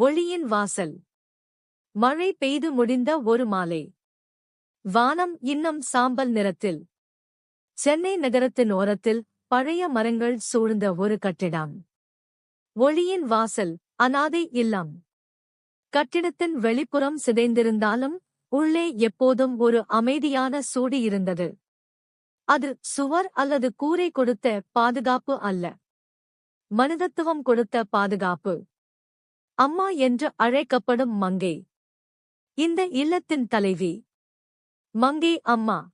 ஒளியின் வாசல். மழை பெய்து முடிந்த ஒரு மாலை. வானம் இன்னும் சாம்பல் நிறத்தில். சென்னை நகரத்தின் ஓரத்தில் பழைய மரங்கள் சூழ்ந்த ஒரு கட்டிடம். ஒளியின் வாசல் அனாதை இல்லம். கட்டிடத்தின் வெளிப்புறம் சிதைந்திருந்தாலும் உள்ளே எப்போதும் ஒரு அமைதியான சூடு இருந்தது. அது சுவர் அல்லது கூரை கொடுத்த பாதுகாப்பு அல்ல. மனிதத்துவம் கொடுத்த பாதுகாப்பு. அம்மா என்று அழைக்கப்படும் மங்கை. இந்த இல்லத்தின் தலைவி. மங்கை அம்மா.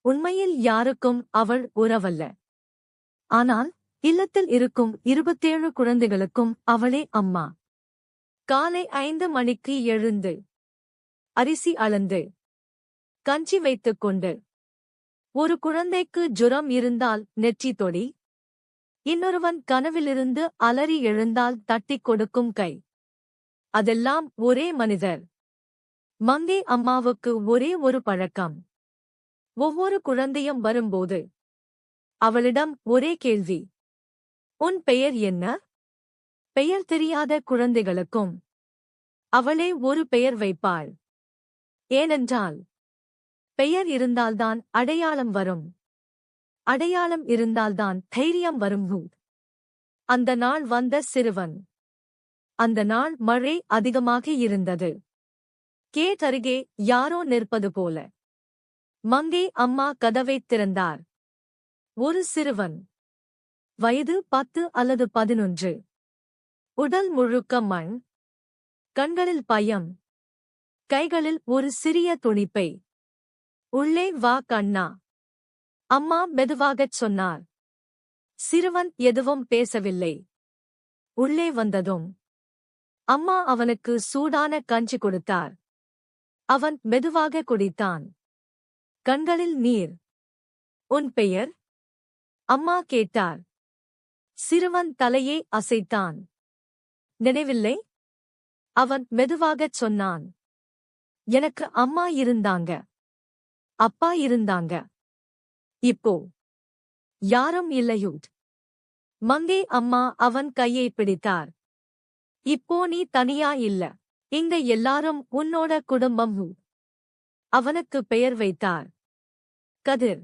உண்மையில் யாருக்கும் அவள் உறவல்ல. ஆனால் இல்லத்தில் இருக்கும் இருபத்தேழு குழந்தைகளுக்கும் அவளே அம்மா. காலை ஐந்து மணிக்கு எழுந்து. அரிசி அளந்து. கஞ்சி வைத்துக் கொண்டு. ஒரு குழந்தைக்கு ஜுரம் இருந்தால் நெற்றி தொடி. இன்னொருவன் கனவிலிருந்து அலறி எழுந்தால் தட்டிக் கொடுக்கும் கை. அதெல்லாம் ஒரே மனிதர். மங்கை அம்மாவுக்கு ஒரே ஒரு பழக்கம். ஒவ்வொரு குழந்தையும் வரும்போது அவளிடம் ஒரே கேள்வி. உன் பெயர் என்ன? பெயர் தெரியாத குழந்தைகளுக்கும் அவளே ஒரு பெயர் வைப்பாள். ஏனென்றால் பெயர் இருந்தால்தான் அடையாளம் வரும். அடையாளம் இருந்தால்தான் தைரியம் வரும் அந்த நாள் வந்த சிறுவன். அந்த நாள் மழை அதிகமாக இருந்தது. கேட் அருகே யாரோ நிற்பது போல. மங்கை அம்மா கதவைத் திறந்தார். ஒரு சிறுவன். வயது பத்து அல்லது பதினொன்று. உடல் முழுக்க மண். கண்களில் பயம். கைகளில் ஒரு சிறிய துணிப்பை. உள்ளே வா கண்ணா. அம்மா மெதுவாகச் சொன்னார். சிறுவன் எதுவும் பேசவில்லை. உள்ளே வந்ததும் அம்மா அவனுக்கு சூடான கஞ்சி கொடுத்தார். அவன் மெதுவாக குடித்தான். கண்களில் நீர். உன் பெயர்? அம்மா கேட்டார். சிறுவன் தலையே அசைத்தான். நினைவில்லை? அவன் மெதுவாகச் சொன்னான். எனக்கு அம்மா இருந்தாங்க. அப்பா இருந்தாங்க. இப்போ. யாரும் இல்லையூட். மங்கை அம்மா அவன் கையை பிடித்தார். இப்போ நீ தனியா இல்ல. இங்க எல்லாரும் உன்னோட குடும்பம் அவனுக்கு பெயர் வைத்தார். கதிர்.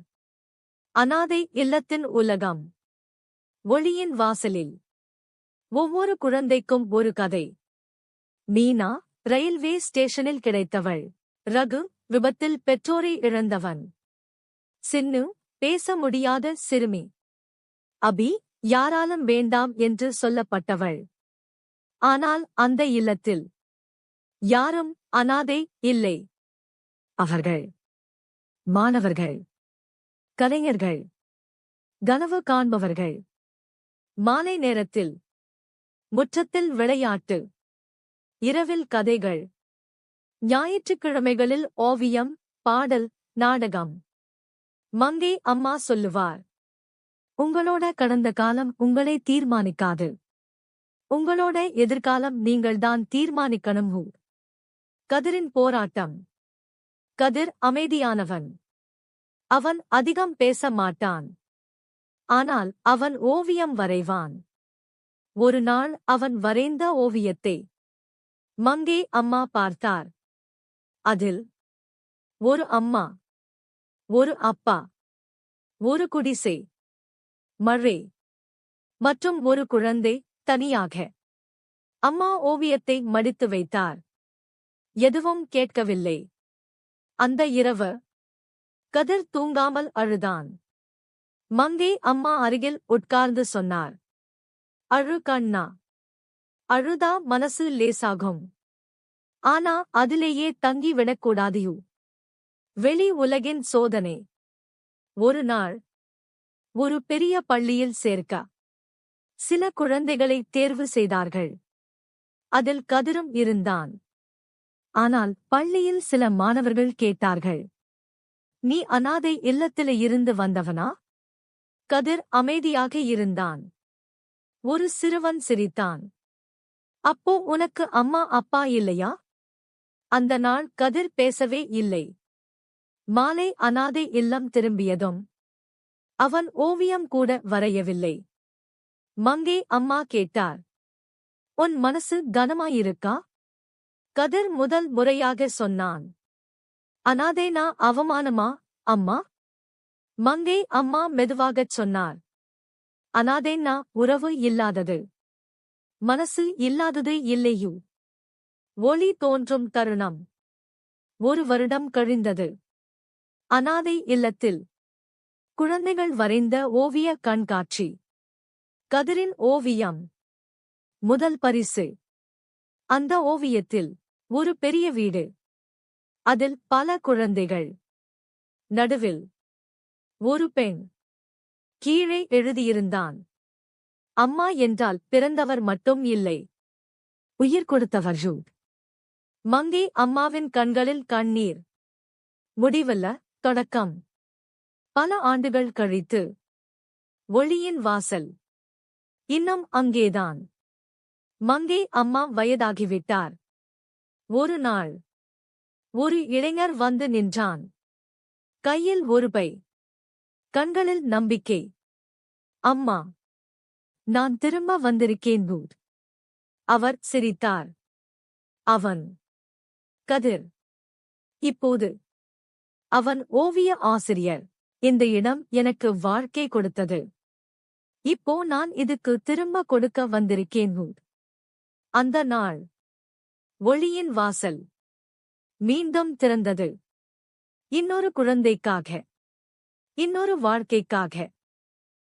அனாதை இல்லத்தின் உலகம். ஒளியின் வாசலில். ஒவ்வொரு குழந்தைக்கும் ஒரு கதை. மீனா ரயில்வே ஸ்டேஷனில் கிடைத்தவள். ரகு விபத்தில் பெற்றோரை இழந்தவன். சின்னு பேச முடியாத சிறுமி. அபி யாராலும் வேண்டாம் என்று சொல்லப்பட்டவள். ஆனால் அந்த இல்லத்தில். யாரும் அனாதை இல்லை. அவர்கள். மாணவர்கள். கலைஞர்கள். கனவு காண்பவர்கள். மாலை நேரத்தில். முற்றத்தில் விளையாட்டு. இரவில் கதைகள். ஞாயிற்றுக்கிழமைகளில் ஓவியம் பாடல் நாடகம். மங்கை அம்மா சொல்லுவார். உங்களோட கடந்த காலம் உங்களை தீர்மானிக்காது. உங்களோட எதிர்காலம் நீங்கள்தான் தீர்மானிக்கணும் ஹூ கதிரின் போராட்டம். கதிர் அமைதியானவன். அவன் அதிகம் பேச மாட்டான். ஆனால் அவன் ஓவியம் வரைவான். ஒரு நாள் அவன் வரைந்த ஓவியத்தை மங்கே அம்மா பார்த்தார். அதில் ஒரு அம்மா ஒரு அப்பா ஒரு குடிசை மழை மற்றும் ஒரு குழந்தை தனியாக. அம்மா ஓவியத்தை மடித்து வைத்தார். எதுவும் கேட்கவில்லை. அந்த இரவு கதிர் தூங்காமல் அழுதான். மங்கை அம்மா அருகில் உட்கார்ந்து சொன்னார். அழு கண்ணா அழுதா மனசு லேசாகும். ஆனா அதிலேயே தங்கி விடக்கூடாதியூ. வெளி உலகின் சோதனை. ஒரு நாள் ஒரு பெரிய பள்ளியில் சேர்க்க. சில குழந்தைகளை தேர்வு செய்தார்கள். அதில் கதிரும் இருந்தான். ஆனால் பள்ளியில் சில மாணவர்கள் கேட்டார்கள். நீ அனாதை இல்லத்தில இருந்து வந்தவனா? கதிர் அமைதியாக இருந்தான். ஒரு சிறுவன் சிரித்தான். அப்போ உனக்கு அம்மா அப்பா இல்லையா? அந்த நாள் கதிர் பேசவே இல்லை. மாலை அனாதை இல்லம் திரும்பியதும் அவன் ஓவியம் கூட வரையவில்லை. மங்கை அம்மா கேட்டார் உன் மனசு கனமாயிருக்கா? கதிர் முதல் முறையாக சொன்னான் அனாதேனா அவமானமா அம்மா? மங்கை அம்மா மெதுவாகச் சொன்னார் அனாதேன்னா உறவு இல்லாதது மனசு இல்லாதது இல்லையு. ஒளி தோன்றும் தருணம். ஒரு வருடம் கழிந்தது. அனாதை இல்லத்தில். குழந்தைகள் வரைந்த ஓவிய கண்காட்சி. கதிரின் ஓவியம். முதல் பரிசு. அந்த ஓவியத்தில் ஒரு பெரிய வீடு. அதில் பல குழந்தைகள். நடுவில் ஒரு பெண். கீழே எழுதியிருந்தான். அம்மா என்றால் பிறந்தவர் மட்டும் இல்லை. உயிர் கொடுத்தவர் ஜூ மங்கை அம்மாவின் கண்களில் கண்ணீர். முடிவல்ல? தொடக்கம். பல ஆண்டுகள் கழித்து. ஒளியின் வாசல். இன்னும் அங்கேதான். மங்கே அம்மா வயதாகிவிட்டார். ஒரு நாள். ஒரு இளைஞர் வந்து நின்றான். கையில் ஒரு பை. கண்களில் நம்பிக்கை. அம்மா. நான் திரும்ப வந்திருக்கேன் பூத் அவர் சிரித்தார். அவன். கதிர். இப்போது. அவன் ஓவிய ஆசிரியர். இந்த இடம் எனக்கு வாழ்க்கை கொடுத்தது. இப்போ நான் இதுக்கு திரும்ப கொடுக்க வந்திருக்கேன் அந்த நாள். ஒளியின் வாசல். மீண்டும் திறந்தது. இன்னொரு குழந்தைக்காக. இன்னொரு வாழ்க்கைக்காக.